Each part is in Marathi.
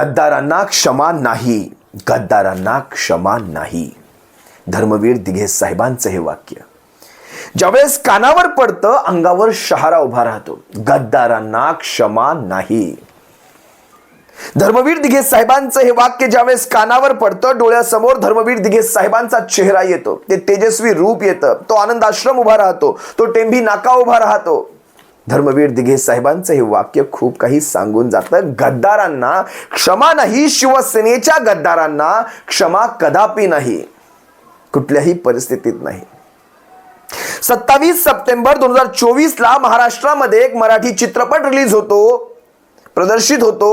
गद्दारांना क्षमा नाही. गद्दारांना क्षमा नाही. धर्मवीर दिघे साहेबांचं हे वाक्य. ज्यावेळेस कानावर पडतं अंगावर शहारा उभा राहतो. गद्दारांना क्षमा नाही. धर्मवीर दिघे साहेबांचं हे वाक्य ज्यावेळेस कानावर पडतं डोळ्यासमोर धर्मवीर दिघे साहेबांचा चेहरा येतो. ते तेजस्वी रूप येतं. तो आनंद आश्रम उभा राहतो. तो टेंभी नाका उभा राहतो. धर्मवीर दिघे साहेबांचं हे वाक्य खूप काही सांगून जातं. गद्दारांना क्षमा नाही शिवसेनेच्या गद्दारांना क्षमा कदापि नाही. कुठल्याही परिस्थितीत नाही. सत्तावीस सप्टेंबर दोन हजार चोवीस ला महाराष्ट्रामध्ये एक मराठी चित्रपट रिलीज होतो प्रदर्शित होतो.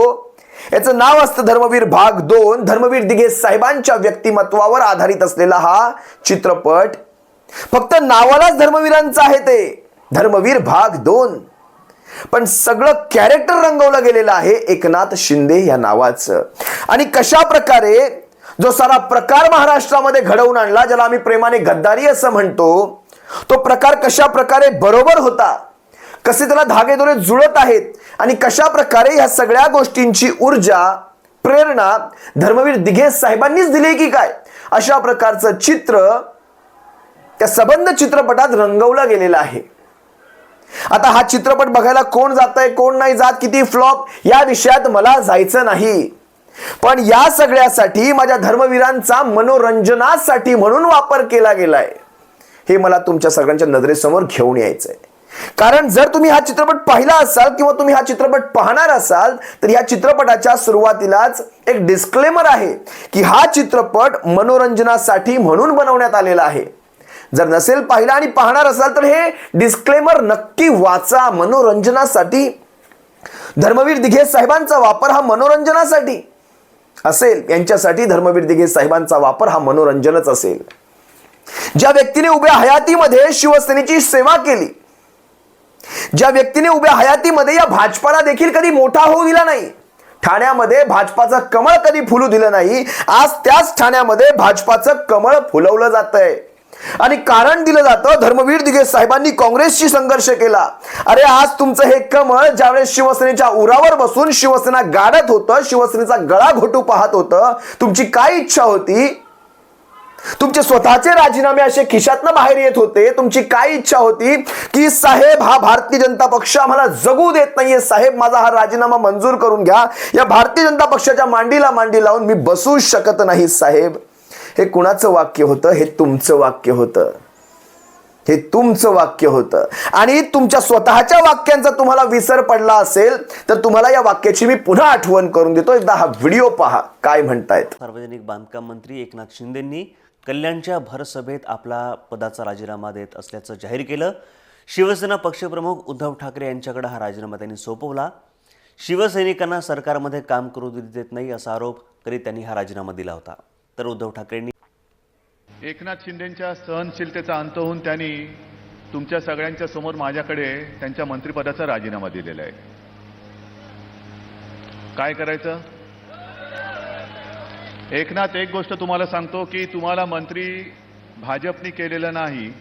याचं नाव असतं धर्मवीर भाग दोन. धर्मवीर दिघे साहेबांच्या व्यक्तिमत्वावर आधारित असलेला हा चित्रपट. फक्त नावालाच धर्मवीरांचं आहे ते. धर्मवीर भाग दोन. पण सगळं कॅरेक्टर रंगवलं गेलेलं आहे एकनाथ शिंदे या नावाचं. आणि कशा प्रकारे जो सारा प्रकार महाराष्ट्रामध्ये घडवून आणला ज्याला आम्ही प्रेमाने गद्दारी असं म्हणतो तो प्रकार कशा प्रकारे बरोबर होता कसे त्याला धागेदोरे जुळत आहेत आणि कशा प्रकारे ह्या सगळ्या गोष्टींची ऊर्जा प्रेरणा धर्मवीर दिघे साहेबांनीच दिली की काय? अशा प्रकारचं चित्र त्या सबंध चित्रपटात रंगवलं गेलेलं आहे. आता हा चित्रपट बघायला कोण जात आहे कोण नाही जात किती फ्लॉप या विषयात मला जायचं नाही. पण या सगळ्यासाठी माझ्या धर्मवीरांचा मनोरंजनासाठी म्हणून वापर केला गेलाय. हे मला तुमच्या सगळ्यांच्या नजरेसमोर घेऊन यायचंय. कारण जर तुम्ही हा चित्रपट पाहिला असाल किंवा तुम्ही हा चित्रपट पाहणार असाल तर या चित्रपटाच्या सुरुवातीलाच एक डिस्क्लेमर आहे की हा चित्रपट मनोरंजनासाठी म्हणून बनवण्यात आलेला आहे. जर नसेल पाहिला आणि पाहणार असाल तर हे डिस्क्लेमर नक्की वाचा मनोरंजनासाठी. धर्मवीर दिघे साहेबांचा वापर हा मनोरंजनासाठी असेल. यांच्यासाठी धर्मवीर दिघे साहेबांचा वापर हा मनोरंजनच असेल. ज्या व्यक्तीने उभ्या हयातीमध्ये शिवसेनेची सेवा केली ज्या व्यक्तीने उभ्या हयातीमध्ये या भाजपाला देखील कधी मोठा होऊ दिला नाही ठाण्यामध्ये भाजपाचं कमळ कधी फुलू दिलं नाही आज त्याच ठाण्यामध्ये भाजपाचं कमळ फुलवलं जात आहे आणि कारण दिलं जातं धर्मवीर दिघे साहेबांनी काँग्रेसशी संघर्ष केला. अरे आज तुमचं हे कमळ ज्यावेळेस शिवसेनेच्या उरावर बसून शिवसेना गाडत होतं शिवसेनेचा गळा घोटू पाहत होतं तुमची काय इच्छा होती? तुमचे स्वतःचे राजीनामे असे खिशातनं बाहेर येत होते. तुमची काय इच्छा होती की साहेब हा भारतीय जनता पक्ष आम्हाला जगू देत नाहीये. साहेब माझा हा राजीनामा मंजूर करून घ्या. या भारतीय जनता पक्षाच्या मांडीला मांडी लावून मी बसू शकत नाही साहेब. हे कुणाचं वाक्य होतं? हे तुमचं वाक्य होतं. हे तुमचं वाक्य होतं. आणि तुमच्या स्वतःच्या वाक्यांचा तुम्हाला विसर पडला असेल तर तुम्हाला या वाक्याची मी पुन्हा आठवण करून देतो. एकदा हा व्हिडिओ पहा काय म्हणतायत. सार्वजनिक बांधकाम मंत्री एकनाथ शिंदेंनी कल्याणच्या भरसभेत आपला पदाचा राजीनामा देत असल्याचं जाहीर केलं. शिवसेना पक्षप्रमुख उद्धव ठाकरे यांच्याकडे हा राजीनामा त्यांनी सोपवला. शिवसैनिकांना सरकारमध्ये काम करू देत नाही असा आरोप करीत त्यांनी हा राजीनामा दिला होता. तर उद्धव ठाकरेंनी एकनाथ शिंदेच्या सहनशीलतेचा अंत होऊन त्यांनी तुमच्या सगळ्यांच्या समोर माझ्याकडे त्यांच्या मंत्रिपदाचा राजीनामा दिलेला आहे. काय करायचं? एकनाथ एक गोष्ट तुम्हाला सांगतो की तुम्हाला मंत्री भाजपनी केलेलं नाही.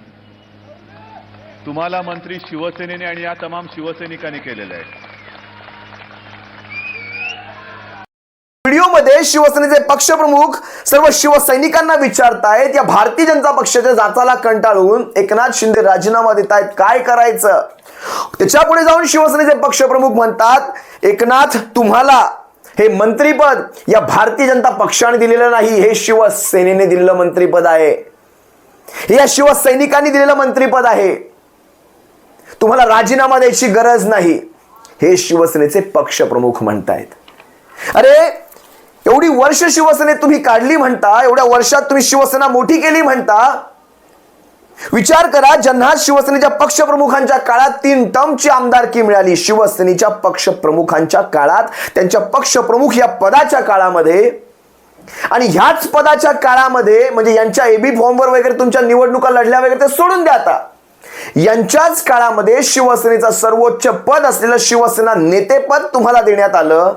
तुम्हाला मंत्री शिवसेनेने आणि या तमाम शिवसैनिकांनी केलेलं आहे. व्हिडिओमध्ये शिवसेनेचे पक्षप्रमुख सर्व शिवसैनिकांना विचारतायत या भारतीय जनता पक्षाच्या जाचाला कंटाळून एकनाथ शिंदे राजीनामा देत आहेत काय करायचं? त्याच्या पुढे जाऊन शिवसेनेचे पक्षप्रमुख म्हणतात एकनाथ तुम्हाला हे मंत्रीपद या भारतीय जनता पक्षाने दिलेलं नाही हे शिवसेनेने दिलेलं मंत्रीपद आहे. हे या शिवसैनिकांनी दिलेलं मंत्रीपद आहे. तुम्हाला राजीनामा द्यायची गरज नाही. हे शिवसेनेचे पक्षप्रमुख म्हणतायत. अरे एवढी वर्ष शिवसेनेत तुम्ही काढली म्हणता एवढ्या वर्षात तुम्ही शिवसेना मोठी केली म्हणता. विचार करा ज्यांना शिवसेनेच्या पक्षप्रमुखांच्या काळात तीन टर्मची आमदारकी मिळाली शिवसेनेच्या पक्षप्रमुखांच्या काळात त्यांच्या पक्षप्रमुख या पदाच्या काळामध्ये. आणि ह्याच पदाच्या काळामध्ये म्हणजे यांच्या एबी फॉर्मवर वगैरे तुमच्या निवडणुका लढल्या वगैरे ते सोडून द्या आता. यांच्याच काळामध्ये शिवसेनेचा सर्वोच्च पद असलेलं शिवसेना नेतेपद तुम्हाला देण्यात आलं.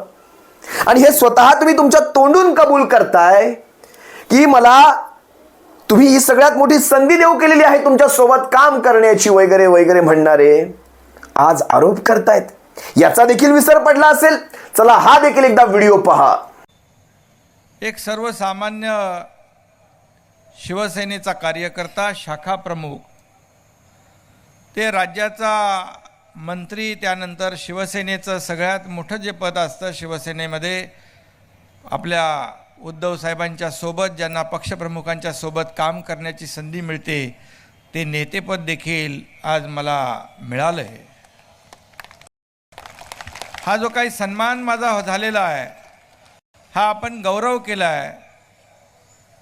आणि हे स्वतः तुम्ही तुमच्या तोंडून कबूल करताय की मला तुम्ही ही सगळ्यात मोठी संधी देऊ केलेली आहे तुमच्यासोबत काम करण्याची वगैरे वगैरे म्हणणारे आज आरोप करतायत. याचा देखील विसर पडला असेल. चला हा देखील एकदा व्हिडिओ पहा. एक सर्वसामान्य शिवसेनेचा कार्यकर्ता शाखा प्रमुख ते राज्याचा मंत्री त्यानंतर शिवसेनेचं सगळ्यात मोठं जे पद असतं शिवसेनेमध्ये आपल्या उद्धव साहेबांच्या सोबत ज्यांना पक्षप्रमुखांच्या सोबत काम करण्याची संधी मिळते ते नेतेपद देखील आज मला मिळालं आहे हा जो काही सन्मान माझा झालेला आहे हा आपण गौरव केला आहे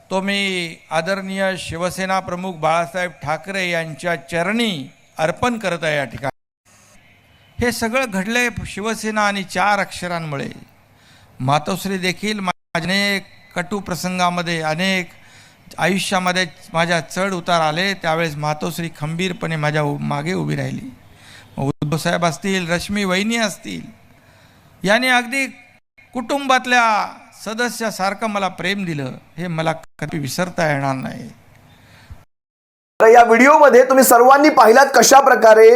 तो मी आदरणीय शिवसेना प्रमुख बाळासाहेब ठाकरे यांच्या चरणी अर्पण करत आहे या ठिकाणी. हे सगळं घडलंय शिवसेना आणि चार अक्षरांमुळे. मातोश्री देखील अनेक कटू प्रसंगामध्ये अनेक आयुष्यामध्ये माझ्या चढ उतार आले. त्यावेळेस मातोश्री खंबीरपणे माझ्या उ- मागे उभी राहिली. उद्धवसाहेब असतील रश्मी वहिनी असतील याने अगदी कुटुंबातल्या सदस्यासारखं मला प्रेम दिलं. हे मला कधी विसरता येणार नाही. तर या व्हिडिओमध्ये तुम्ही सर्वांनी पाहिलात कशा प्रकारे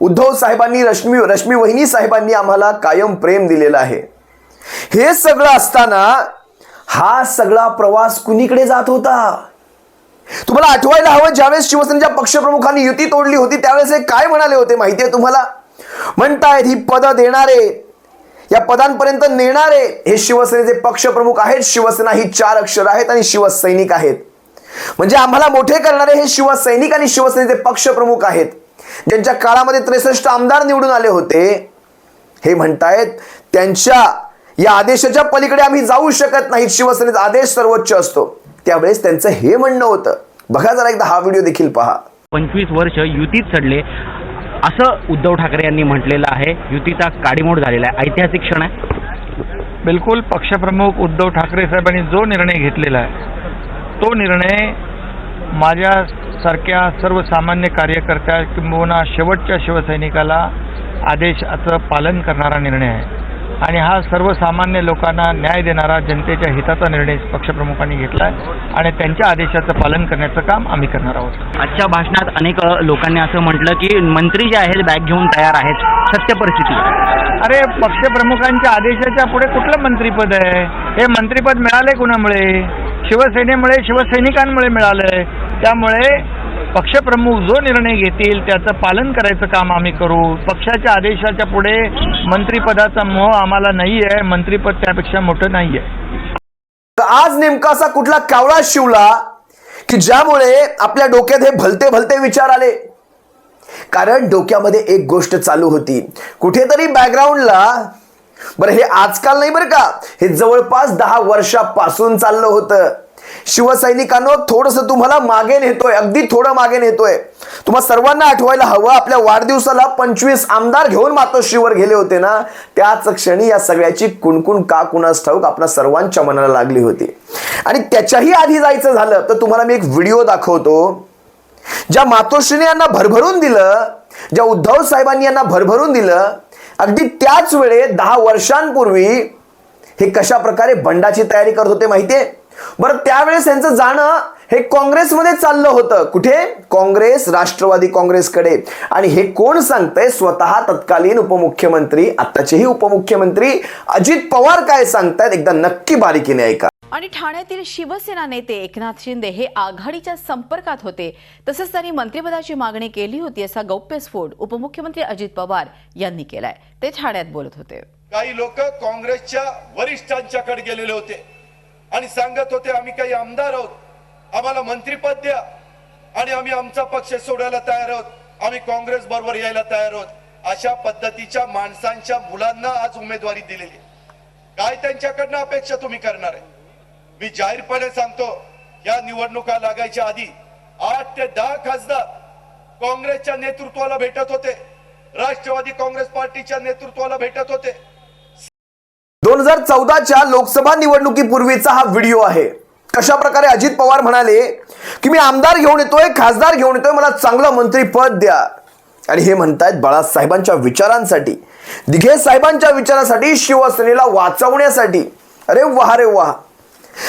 उद्धव साहेबांनी रश्मी रश्मी वहिनी साहेबांनी आम्हाला कायम प्रेम दिलेलं आहे. हे सगळं असताना हा सगळा प्रवास कुणीकडे जात होता? तुम्हाला आठवायला हवं ज्यावेळेस शिवसेनेच्या पक्षप्रमुखांनी युती तोडली होती त्यावेळेस हे काय म्हणाले होते माहितीये तुम्हाला? म्हणतायत ही पदं देणारे या पदांपर्यंत नेणारे हे शिवसेनेचे पक्षप्रमुख आहेत. शिवसेना ही चार अक्षर आहेत आणि शिवसैनिक आहेत. म्हणजे आम्हाला मोठे करणारे हे शिवसैनिक आणि शिवसेनेचे पक्षप्रमुख आहेत. ज्यांच्या काळामध्ये त्रेसष्ट आमदार निवडून आले होते हे म्हणतायत त्यांच्या या आदेशाच्या पलीकडे आम्ही जाऊ शकत नाहीत. शिवसेनेचा आदेश सर्वोच्च असतो. त्यावेळेस त्यांचं हे म्हणणं होतं. बघा जरा एकदा हा व्हिडिओ देखील पहा. पंचवीस वर्ष युतीत चढले असं उद्धव ठाकरे यांनी म्हटलेलं आहे. युतीचा काडीमोड झालेला आहे. ऐतिहासिक क्षण आहे. बिलकुल पक्षप्रमुख उद्धव ठाकरे साहेबांनी जो निर्णय घेतलेला आहे तो निर्णय माझ्यासारख्या सर्वसामान्य कार्यकर्त्या किंबहुना शेवटच्या शिवसैनिकाला आदेशाचं पालन करणारा निर्णय आहे. आणि हा सर्वसामान्य लोकांना न्याय देणारा जनतेच्या हिताचा निर्णय पक्षप्रमुखांनी घेतला आहे आणि त्यांच्या आदेशाचं पालन करण्याचं काम आम्ही करणार आहोत. आजच्या भाषणात अनेक लोकांनी असं म्हटलं की मंत्री जे आहेत बॅग घेऊन तयार आहेत. सत्य परिस्थिती. अरे पक्षप्रमुखांच्या आदेशाच्या पुढे कुठलं मंत्रीपद आहे? हे मंत्रीपद मिळाले कुणामुळे? शिवसेनेमुळे शिवसैनिकांमुळे मिळालंय. त्यामुळे पक्षप्रमुख जो निर्णय घेतील त्याचं पालन करायचं काम आम्ही करू. पक्षाच्या आदेशाच्या पुढे मंत्रिपदाचा मोह आम्हाला नाही आहे मंत्रीपद त्यापेक्षा मोठं नाही आहे तर आज नेमका असा कुठला कावळा शिवला की ज्यामुळे आपल्या डोक्यात हे भलते भलते विचार आले? कारण डोक्यामध्ये एक गोष्ट चालू होती. कुठेतरी बॅकग्राऊंडला बरं हे आजकाल नाही बरं का? हे जवळपास दहा वर्षापासून चाललं होतं. शिवसैनिकांनो थोडस तुम्हाला मागे नेतोय अगदी थोडं मागे नेतोय. तुम्हाला सर्वांना आठवायला हवं आपल्या वाढदिवसाला पंचवीस आमदार घेऊन मातोश्रीवर गेले होते ना? त्याच क्षणी या सगळ्याची कुणकुण का कुणास ठाऊक आपल्या सर्वांच्या मनाला लागली होती. आणि त्याच्याही आधी जायचं झालं तर तुम्हाला मी एक व्हिडिओ दाखवतो ज्या मातोश्रीने यांना भरभरून दिलं ज्या उद्धव साहेबांनी यांना भरभरून दिलं अगदी त्याच वेळे दहा वर्षांपूर्वी हे कशा प्रकारे बंडाची तयारी करत होते माहितीये? बरं त्यावेळेस यांचं जाणं हे काँग्रेसमध्ये चाललं होतं. कुठे? काँग्रेस राष्ट्रवादी काँग्रेसकडे. आणि हे कोण सांगतंय? स्वतः तत्कालीन उपमुख्यमंत्री आत्ताचेही उपमुख्यमंत्री अजित पवार काय सांगतायत? एकदा नक्की बारीकीने ऐका. आणि ठाण्यातील शिवसेना नेते एकनाथ शिंदे हे आघाडीच्या संपर्कात होते. तसंच त्यांनी मंत्रिपदाची मागणी केली होती असा गौप्यस्फोट उपमुख्यमंत्री अजित पवार यांनी केलाय. ते ठाण्यात बोलत होते. काही लोक काँग्रेसच्या वरिष्ठांच्याकडे गेलेले होते आणि सांगत होते आम्ही काही आमदार आहोत. आम्हाला मंत्रिपद द्या आणि आम्ही आमचा पक्ष सोडायला तयार आहोत. आम्ही काँग्रेस बरोबर यायला तयार आहोत. अशा पद्धतीच्या माणसांच्या मुलांना आज उमेदवारी दिलेली काय त्यांच्याकडनं अपेक्षा तुम्ही करणार आहे? मी जाहीरपणे सांगतो या निवडणुका लागायच्या आधी आठ ते दहा खासदार काँग्रेसच्या नेतृत्वाला भेटत होते. राष्ट्रवादी काँग्रेस पार्टीच्या नेतृत्वाला भेटत होते. दोन हजार चौदाच्या लोकसभा निवडणुकीपूर्वीचा हा व्हिडिओ आहे. कशा प्रकारे अजित पवार म्हणाले की मी आमदार घेऊन येतोय खासदार घेऊन येतोय मला चांगलं मंत्रीपद द्या. आणि हे म्हणतायत बाळासाहेबांच्या विचारांसाठी. दिघे साहेबांच्या विचारासाठी शिवसेनेला वाचवण्यासाठी. अरे वाह रे वाह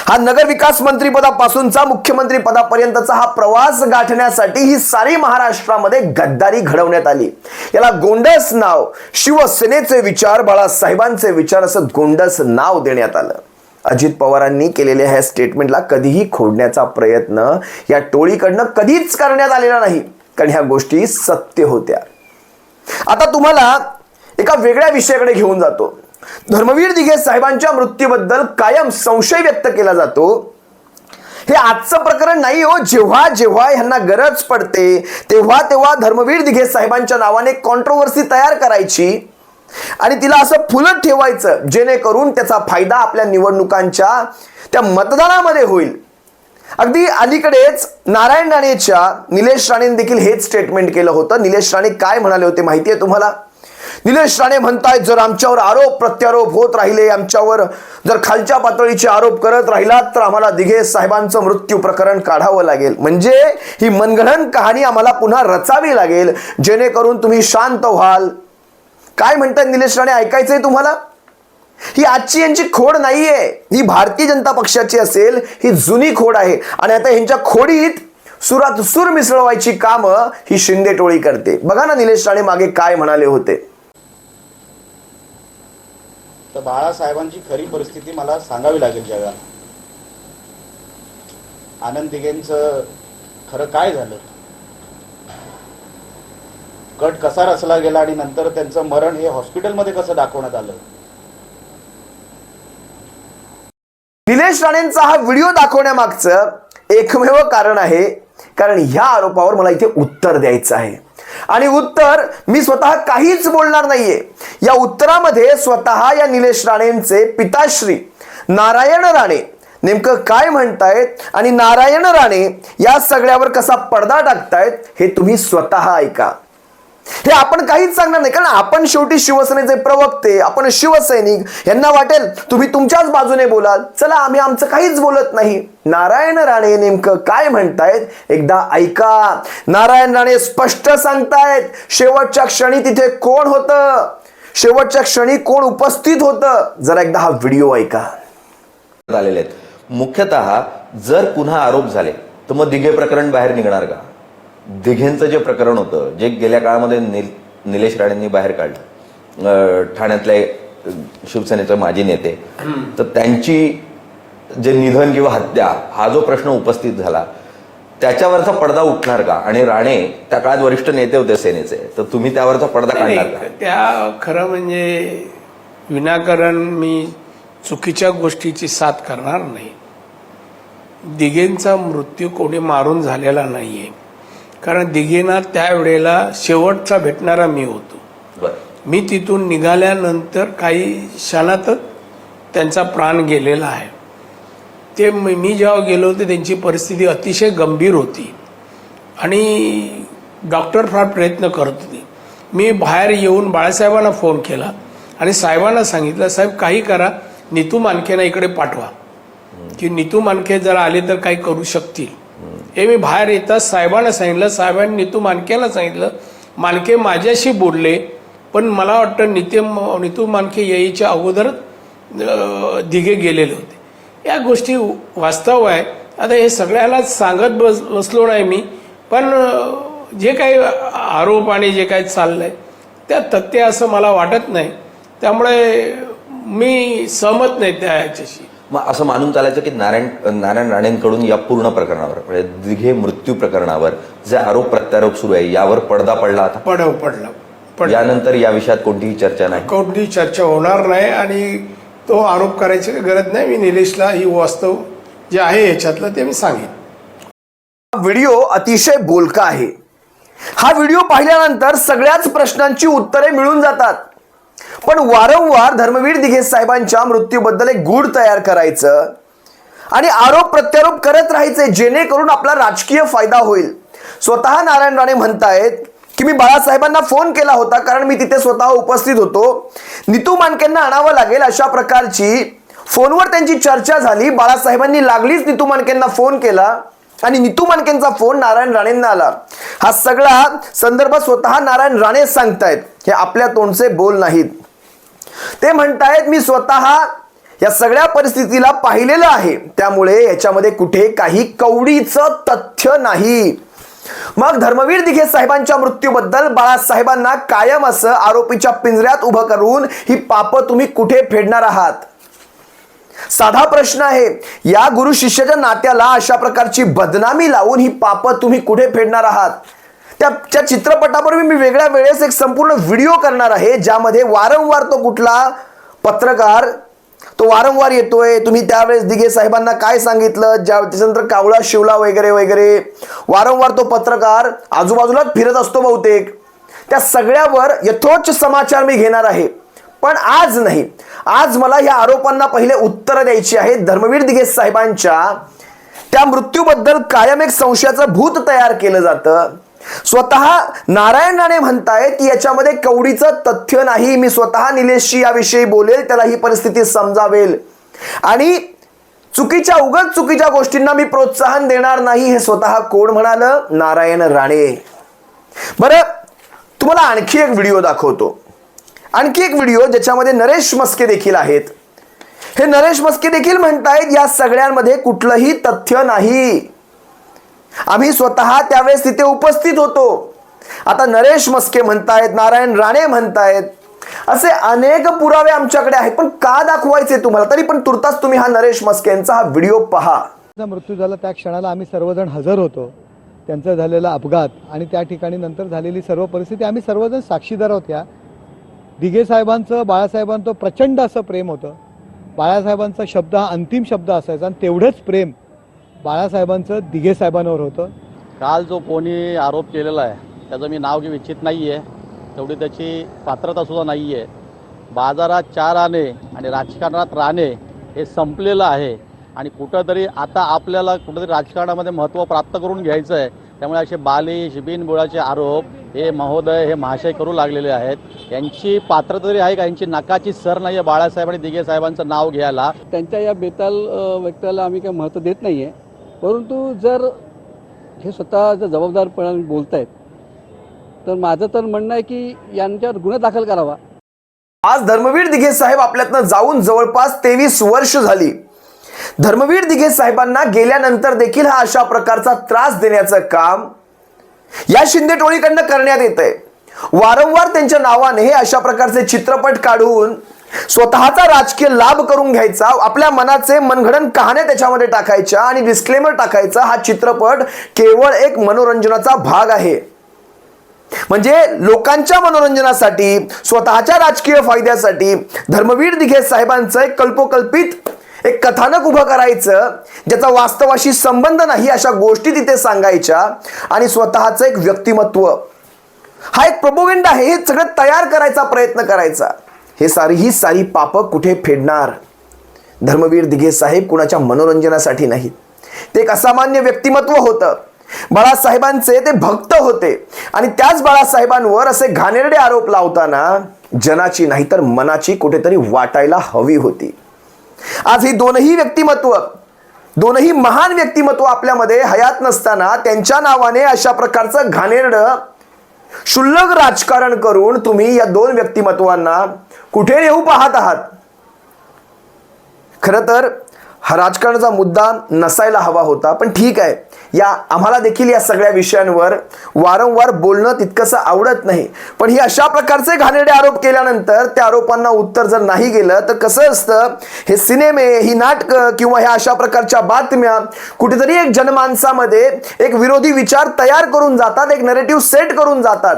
हा नगर विकास मंत्रीपदापासूनचा मुख्यमंत्री पदापर्यंतचा हा प्रवास गाठण्यासाठी ही सारी महाराष्ट्रामध्ये गद्दारी घडवण्यात आली. याला गोंडस नाव शिवसेनेचे विचार बाळासाहेबांचे विचार असं गोंडस नाव देण्यात आलं. अजित पवारांनी केलेल्या ह्या स्टेटमेंटला कधीही खोडण्याचा प्रयत्न या टोळीकडनं कधीच करण्यात आलेला नाही कारण ह्या गोष्टी सत्य होत्या. आता तुम्हाला एका वेगळ्या विषयाकडे घेऊन जातो. धर्मवीर दिघे साहेबांच्या मृत्यूबद्दल कायम संशय व्यक्त केला जातो. हे आजचं प्रकरण नाही हो जेव्हा जेव्हा ह्यांना गरज पडते तेव्हा तेव्हा धर्मवीर दिघे साहेबांच्या नावाने कॉन्ट्रोवर्सी तयार करायची. आणि तिला असं फुलत ठेवायचं जेणेकरून त्याचा फायदा आपल्या निवडणुकांच्या त्या मतदानामध्ये होईल. अगदी अलीकडेच नारायण राणेच्या निलेश राणेने देखील हेच स्टेटमेंट केलं होतं. निलेश राणे काय म्हणाले होते माहिती आहे तुम्हाला? निलेश राणे म्हणतायत जर आमच्यावर आरोप प्रत्यारोप होत राहिले आमच्यावर जर खालच्या पातळीचे आरोप करत राहिलात तर आम्हाला दिघे साहेबांचं मृत्यू प्रकरण काढावं लागेल. म्हणजे ही मनगणन कहाणी आम्हाला पुन्हा रचावी लागेल. जेणेकरून तुम्ही शांत व्हाल. काय म्हणतात निलेश राणे? ऐकायचंय तुम्हाला? ही आजची यांची खोड नाहीये. ही भारतीय जनता पक्षाची असेल ही जुनी खोड आहे. आणि आता ह्यांच्या खोडीत सुरात सूर मिसळवायची कामं ही शिंदे टोळी करते. बघा ना निलेश राणे मागे काय म्हणाले होते. तर बाळासाहेबांची खरी परिस्थिती मला सांगावी लागेल जगाला. आनंद दिघेंचं खरं काय झालं? कट कसा रचला गेला आणि नंतर त्यांचं मरण हे हॉस्पिटलमध्ये कसं दाखवण्यात आलं? निलेश राणेंचा हा व्हिडिओ दाखवण्यामागचं एकमेव कारण आहे कारण ह्या आरोपावर मला इथे उत्तर द्यायचं आहे. आणि उत्तर मी स्वतः काहीच बोलणार नाहीये. या उत्तरामध्ये स्वतः या निलेश राणेंचे पिताश्री नारायण राणे नेमकं काय म्हणतायत आणि नारायण राणे या सगळ्यावर कसा पडदा टाकतायत हे तुम्ही स्वतः ऐका. हे आपण काहीच सांगणार नाही. कारण आपण शेवटी शिवसेनेचे प्रवक्ते आपण शिवसैनिक यांना वाटेल तुम्ही तुमच्याच बाजूने बोलाल. चला आम्ही आमचं काहीच बोलत नाही. नारायण राणे नेमकं काय म्हणतायत? एकदा ऐका. नारायण राणे स्पष्ट सांगतायत शेवटच्या क्षणी तिथे कोण होतं? शेवटच्या क्षणी कोण उपस्थित होतं? जरा एकदा हा व्हिडिओ ऐका. आलेले आहेत. मुख्यतः जर पुन्हा आरोप झाले तर मग दिघे प्रकरण बाहेर निघणार का? दिघेंचं जे प्रकरण होतं जे गेल्या काळामध्ये निल निलेश राणेंनी बाहेर काढलं. अं, ठाण्यातले अं, शिवसेनेचे माजी नेते. तर त्यांची जे निधन किंवा हत्या हा जो प्रश्न उपस्थित झाला त्याच्यावरचा पडदा उठणार का? आणि राणे त्या काळात वरिष्ठ नेते होते सेनेचे. तर तुम्ही त्यावरचा पडदा काढणार का? त्या खरं म्हणजे विनाकारण मी चुकीच्या गोष्टीची साथ करणार नाही. दिघेंचा मृत्यू कोणी मारून झालेला नाहीये. कारण दिघेना त्यावेळेला शेवटचा भेटणारा मी होतो. मी तिथून निघाल्यानंतर काही क्षणातच त्यांचा प्राण गेलेला आहे. ते मी मी जेव्हा गेलो होते त्यांची परिस्थिती अतिशय गंभीर होती. आणि डॉक्टर फार प्रयत्न करत होते. मी बाहेर येऊन बाळासाहेबांना फोन केला आणि साहेबांना सांगितलं साहेब काही करा. नितू मानकेना इकडे पाठवा. की नितू मानके जर आले तर काही करू शकतील. हे मी बाहेर येताच साहेबांना सांगितलं साहेबांनी नितू मानकेला सांगितलं मानके माझ्याशी बोलले पण मला वाटतं निते नितू मानके यायच्या अगोदरच दिघे गेलेले होते. या गोष्टी वास्तव आहे. आता हे सगळ्यालाच सांगत बस बसलो नाही मी पण जे काही आरोप आणि जे काही चाललं आहे त्या तथ्य असं मला वाटत नाही. त्यामुळे मी सहमत नाही त्या ह्याच्याशी. मग असं मानून चालायचं की नारायण नारायण राणेंकडून या पूर्ण प्रकरणावर म्हणजे दिघे मृत्यू प्रकरणावर जे आरोप प्रत्यारोप सुरू आहे यावर पडदा पडला आता? पडव पडला. पड यानंतर या विषयात कोणतीही चर्चा नाही? कोणती चर्चा होणार नाही आणि तो आरोप करायची गरज नाही. मी निलेशला ही वास्तव जे आहे याच्यातलं ते मी सांगेन. हा व्हिडिओ अतिशय बोलका आहे. हा व्हिडिओ पाहिल्यानंतर सगळ्याच प्रश्नांची उत्तरे मिळून जातात. पण वारंवार धर्मवीर दिघे साहेबांच्या मृत्यूबद्दल एक गूढ तयार करायचं आणि आरोप प्रत्यारोप करत राहायचे जेणेकरून आपला राजकीय फायदा होईल. स्वतः नारायण राणे म्हणतायत की मी बाळासाहेबांना फोन केला होता कारण मी तिथे स्वतः उपस्थित होतो. नितू मानकेंना आणावं लागेल अशा प्रकारची फोनवर त्यांची चर्चा झाली. बाळासाहेबांनी लागलीच नितू मानकेंना फोन केला आणि नितू मानकेंचा फोन नारायण राणेंना आला. हा सगळा संदर्भ स्वतः नारायण राणे सांगतायत. हे आपल्या तोंडचे बोल नाहीत. ते म्हणतायत मी स्वतः या सगळ्या परिस्थितीला पाहिलेलं आहे. त्यामुळे याच्यामध्ये कुठे काही कवडीचं तथ्य नाही. मग धर्मवीर दिघे साहेबांच्या मृत्यूबद्दल बाळासाहेबांना कायम असं आरोपीच्या पिंजऱ्यात उभं करून ही पापं तुम्ही कुठे फेडणार आहात? साधा प्रश्न आहे. या गुरु शिष्याच्या नात्याला अशा प्रकारची बदनामी लावून ही पापं तुम्ही कुठे फेडणार आहात? त्या त्या चित्रपटापूर्वी मी वेगळ्या वेळेस एक संपूर्ण व्हिडिओ करणार आहे ज्यामध्ये वारंवार तो कुठला पत्रकार तो वारंवार येतोय. तुम्ही त्यावेळेस दिघे साहेबांना काय सांगितलं? ज्या त्याच्यानंतर कावळा शिवला वगैरे वगैरे. वारंवार तो पत्रकार आजूबाजूलाच फिरत असतो बहुतेक. त्या सगळ्यावर यथोच समाचार मी घेणार आहे. पण आज नाही. आज मला या आरोपांना पहिले उत्तर द्यायची आहे धर्मवीर दिघे साहेबांच्या. त्या मृत्यूबद्दल कायम एक संशयाचं भूत तयार केलं जातं. स्वतः नारायण राणे म्हणतायत की याच्यामध्ये कवडीचं तथ्य नाही. मी स्वतः निलेशशी याविषयी बोलेल त्याला ही परिस्थिती समजावेल. आणि चुकीच्या उगत चुकीच्या गोष्टींना मी प्रोत्साहन देणार नाही हे स्वतः कोण म्हणालं? नारायण राणे. बरं तुम्हाला आणखी एक व्हिडिओ दाखवतो. आणखी एक व्हिडिओ ज्याच्यामध्ये नरेश मस्के देखील आहेत. हे नरेश मस्के देखील म्हणतायत या सगळ्यांमध्ये कुठलंही तथ्य नाही. आम्ही स्वतः त्यावेळेस तिथे उपस्थित होतो. आता नरेश मस्के म्हणतायत नारायण राणे म्हणतायत असे अनेक पुरावे आमच्याकडे आहेत. पण का दाखवायचे तुम्हाला? तरी पण तुर्तास तुम्ही हा नरेश मस्के यांचा हा व्हिडिओ पहा. मृत्यू झाला त्या क्षणाला आम्ही सर्वजण हजर होतो. त्यांचा झालेला अपघात आणि त्या ठिकाणी नंतर झालेली सर्व परिस्थिती आम्ही सर्वजण साक्षीदार होत्या. दिघे साहेबांचं बाळासाहेबांचं प्रचंड असं प्रेम होतं. बाळासाहेबांचा शब्द हा अंतिम शब्द असायचा आणि तेवढंच प्रेम बाळासाहेबांचं दिघे साहेबांवर होतं. काल जो कोणी आरोप केलेला आहे त्याचं मी नाव घेऊ इच्छित नाही आहे तेवढी त्याची पात्रतासुद्धा नाही आहे बाजारात चार आणे आणि राजकारणात राणे हे संपलेलं आहे. आणि कुठंतरी आता आपल्याला कुठंतरी राजकारणामध्ये महत्त्व प्राप्त करून घ्यायचं आहे. त्यामुळे असे बालिश बिनबुडाचे आरोप हे महोदय हे महाशय करू लागलेले आहेत. यांची पात्रता तरी आहे का? यांची नकाची सर नाही आहे बाळासाहेब आणि दिघे साहेबांचं नाव घ्यायला. त्यांच्या या बेताल व्यक्तीला आम्ही काही महत्त्व देत नाही आहे परंतु जर हे स्वतः जर जबाबदारपणाने बोलत आहेत तर माझं तर म्हणणं आहे की यांच्यावर गुन्हा दाखल करावा. आज धर्मवीर दिघे साहेब आपल्यातनं जाऊन जवळपास तेवीस वर्ष झाली. धर्मवीर दिघे साहेबांना गेल्यानंतर देखील हा अशा प्रकारचा त्रास देण्याचं काम या शिंदे टोळीकडनं करण्यात येत आहे वारंवार त्यांच्या नावाने हे अशा प्रकारचे चित्रपट काढून स्वतःचा राजकीय लाभ करून घ्यायचा आपल्या मनाचे मनगडन कहाण्या त्याच्यामध्ये टाकायच्या आणि डिस्क्लेमर टाकायचा हा चित्रपट केवळ एक मनोरंजनाचा भाग आहे. म्हणजे लोकांच्या मनोरंजनासाठी स्वतःच्या राजकीय फायद्यासाठी धर्मवीर दिघे साहेबांचं एक कल्पोकल्पित एक कथानक उभं करायचं ज्याचा वास्तवाशी संबंध नाही अशा गोष्टी तिथे सांगायच्या आणि स्वतःचं एक व्यक्तिमत्व. हा एक प्रोपोगेंड आहे हे सगळं तयार करायचा प्रयत्न करायचा. हे सारी ही सारी पापं कुठे फेडणार? धर्मवीर दिघे साहेब कुणाच्या मनोरंजनासाठी नाहीत. ते एक असामान्य व्यक्तिमत्व होतं. बाळासाहेबांचे ते भक्त होते. आणि त्याच बाळासाहेबांवर असे घाणेरडे आरोप लावताना जनाची नाही तर मनाची कुठेतरी वाटायला हवी होती. आज ही दोनही व्यक्तिमत्व दोनही महान व्यक्तिमत्व आपल्यामध्ये हयात नसताना त्यांच्या नावाने अशा प्रकारचं घाणेरडं क्षुल्लक राजकारण करून तुम्ही या दोन व्यक्तिमत्वांना कुठे येऊ पाहत आहात? खरं तर हा राजकारणाचा मुद्दा नसायला हवा होता पण ठीक आहे. या आम्हाला देखील या सगळ्या विषयांवर वारंवार बोलणं तितकंसं आवडत नाही. पण ही अशा प्रकारचे घाणेरडे आरोप केल्यानंतर त्या आरोपांना उत्तर जर नाही गेलं तर कसं असतं हे सिनेमे ही नाटकं किंवा ह्या अशा प्रकारच्या बातम्या कुठेतरी एक जनमानसामध्ये एक विरोधी विचार तयार करून जातात एक नरेटिव्ह सेट करून जातात.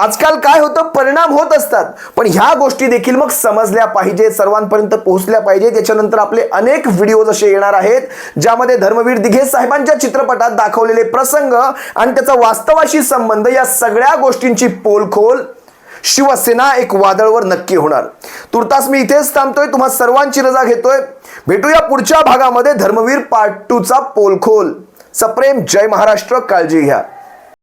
आजकाल काय होतं? परिणाम होत असतात. पण ह्या गोष्टी देखील मग समजल्या पाहिजे सर्वांपर्यंत पोहोचल्या पाहिजे. त्याच्यानंतर आपले अनेक व्हिडिओज असे येणार आहेत ज्यामध्ये धर्मवीर दिघे साहेबांच्या चित्रपटात दाखवलेले प्रसंग आणि त्याचा वास्तवाशी संबंध या सगळ्या गोष्टींची पोलखोल शिवसेना एक वादळवर नक्की होणार. तुर्तास मी इथेच थांबतोय. तुम्हा सर्वांची रजा घेतोय. भेटूया पुढच्या भागामध्ये. धर्मवीर पार्ट टूचा पोलखोल. सप्रेम जय महाराष्ट्र. काळजी घ्या.